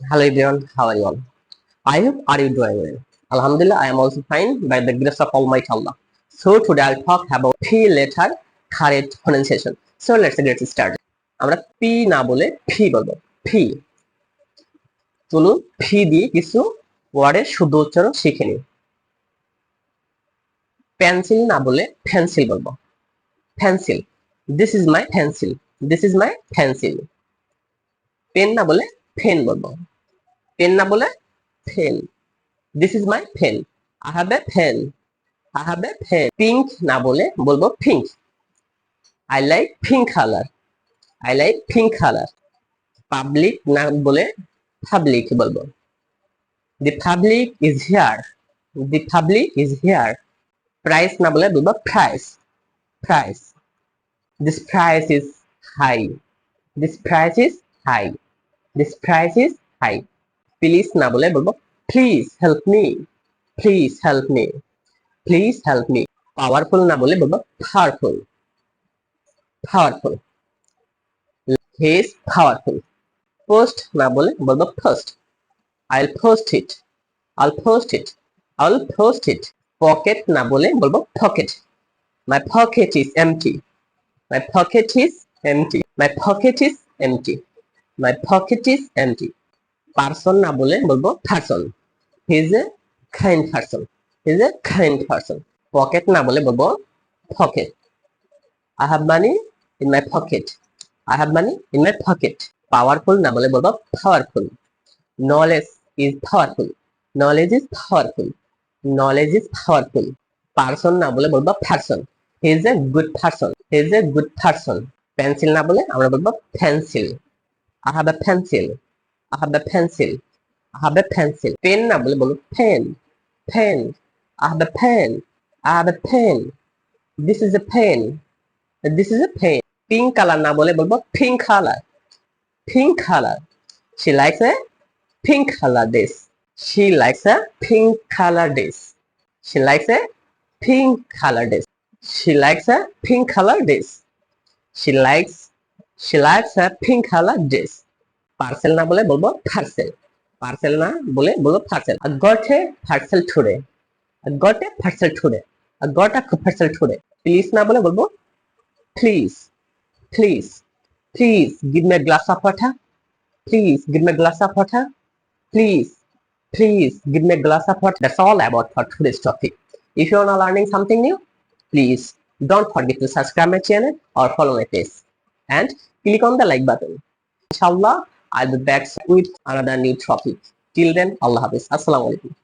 Hello everyone, how are you all? I hope are you doing well? Alhamdulillah, I am also fine by the grace of Almighty Allah. So today I'll talk about P letter correct pronunciation. So let's get started. আমরা P না বলে ফি বলব ফি চলুন ফি দিয়ে কিছু ওয়ার্ডের শুদ্ধ উচ্চারণ শিখে নিই পেন্সিল না বলে পেন্সিল বলব pencil this is my pencil this is my pencil pen না বলে ফেন বলব পেন না বলে ফেন দিস ইজ মাই ফেন I have a pen I have a ফেন পিঙ্ক না বলে বলব pink I like pink colour I like pink colour public না বলে পাবলিক বলব। The public is here the public is here price না বলে বলব price price this price is high this price is high this price is high please না বলে বলব please help me please help me please help me powerful না বলে বলব powerful powerful he powerful post না বলে বলব first I'll post it I'll post it I'll post it pocket না বলে বলব pocket my pocket is empty my pocket is empty my pocket is empty my pocket is empty person না বলে বলব person he is a kind person he is a kind person pocket না বলে বলব pocket I have money in my pocket I have money in my pocket powerful না বলে বলব powerful knowledge is powerful knowledge is powerful knowledge is powerful person না বলে বলব person he a good person he is a good person pencil না বলে আমরা বলব pencil I have a pencil. I have a pencil. I have a pencil. Pen না বলে বলো pen. Pen. I have a pen. I have a pen. This is a pen. This is a pen. Pink color না বলে বলবো pink color. Pink color. She likes a pink color dress. She likes a pink color dress. She likes a pink color dress. She likes a pink color dress. She likes she likes a pink color dress. Parcel না বলে বলব parcel parcel না বলে বলব a parcel today. I got a parcel today. I got a parcel today. Please না বলে বলব please please please me a glass of water. Please give me a glass of water. Please give me a glass of water. That's all about for today's topic. If you are learning something new, please don't forget to subscribe my channel or follow my page and click on the like button. Inshallah, I'll be back with another new topic. Till then, Allah Hafiz. Assalamu alaikum.